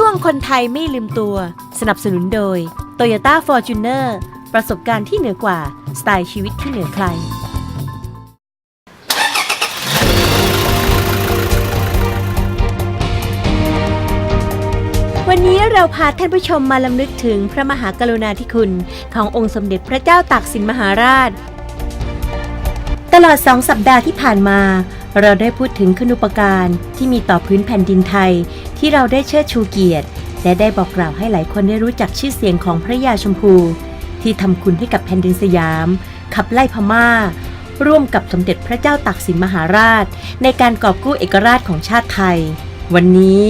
ช่วงคนไทยไม่ลืมตัว สนับสนุนโดย Toyota Fortuner ประสบการณ์ที่เหนือกว่า สไตล์ชีวิตที่เหนือใคร วันนี้เราพาท่านผู้ชมมาลำลึกถึงพระมหากรุณาธิคุณขององค์สมเด็จพระเจ้าตากสินมหาราช ตลอดสองสัปดาห์ที่ผ่านมา เราได้พูดถึงคุณูปการที่มีต่อพื้นแผ่นดินไทย ที่เราได้เชิดชูเกียรติ และได้บอกกล่าวให้หลายคนได้รู้จักชื่อเสียงของพระยาชมพู ที่ทำคุณให้กับแผ่นดินสยาม ขับไล่พม่า ร่วมกับสมเด็จพระเจ้าตากสินมหาราช ในการกอบกู้เอกราชของชาติไทย วันนี้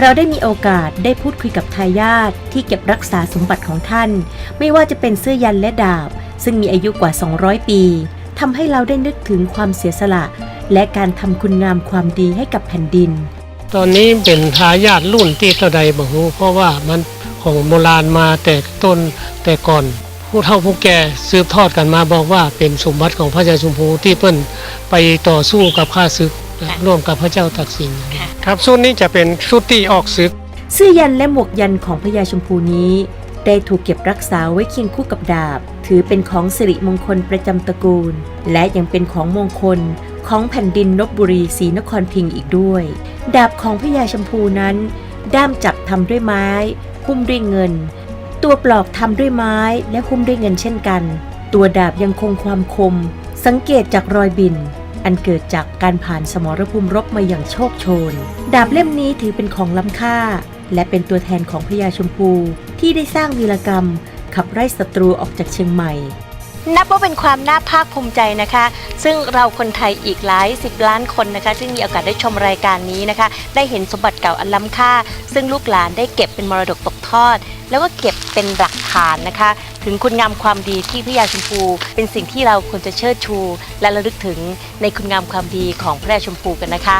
เราได้มีโอกาสได้พูดคุยกับทายาทที่เก็บรักษาสมบัติของท่าน ไม่ว่าจะเป็นเสื้อยันและดาบ ซึ่งมีอายุกว่า 200 ปีทำให้เราได้นึกถึงความเสียสละ และการทำคุณงามความดีให้กับแผ่นดิน ตอนนี้เป็นทายาทรุ่นที่เท่าใดบ่ฮู้เพราะว่ามันของโบราณมาแต่ต้นแต่ก่อนผู้เฒ่าผู้แก่สืบทอดกันมาบอกว่าเป็นสมบัติของพระเจ้าชุมพูที่เปิ้นไปต่อสู้กับข้าศึกค่ะร่วมกับพระเจ้าตักสินค่ะครับชุดนี้จะเป็นชุดที่ออกศึกเสื้อยันและหมวกยันของพญาชมพูนี้ ได้ถูกเก็บรักษาไว้เคียงคู่กับดาบ ถือเป็นของสิริมงคลประจำตระกูล และยังเป็นของมงคล ของแผ่นดินลบบุรีศรีนครพิงค์อีกด้วย ดาบของพญาชมพูนั้น ด้ามจับทำด้วยไม้ หุ้มด้วยเงิน ตัวปลอกทำด้วยไม้และหุ้มด้วยเงินเช่นกัน ตัวดาบยังคงความคม สังเกตจากรอยบิน อันเกิดจากการผ่านสมรภูมิรบมาอย่างโชคโชน ดาบเล่มนี้ถือเป็นของล้ำค่า และเป็นตัวแทนของพญาชมพูที่ได้สร้างวีรกรรม ขับไล่ศัตรูออกจากเชียงใหม่ นับว่าเป็นความน่าภาคภูมิใจนะคะ ซึ่งเราคนไทยอีกหลายสิบล้านคนนะคะซึ่งมีโอกาสได้ชมรายการนี้นะคะ ได้เห็นสมบัติเก่าอันล้ำค่า ซึ่งลูกหลานได้เก็บเป็นมรดกตกทอด แล้วก็เก็บเป็นหลักฐานนะคะ ถึงคุณงามความดีที่พระยาชมพู เป็นสิ่งที่เราควรจะเชิดชู และระลึกถึงในคุณงามความดีของพระยาชมพูกันนะคะ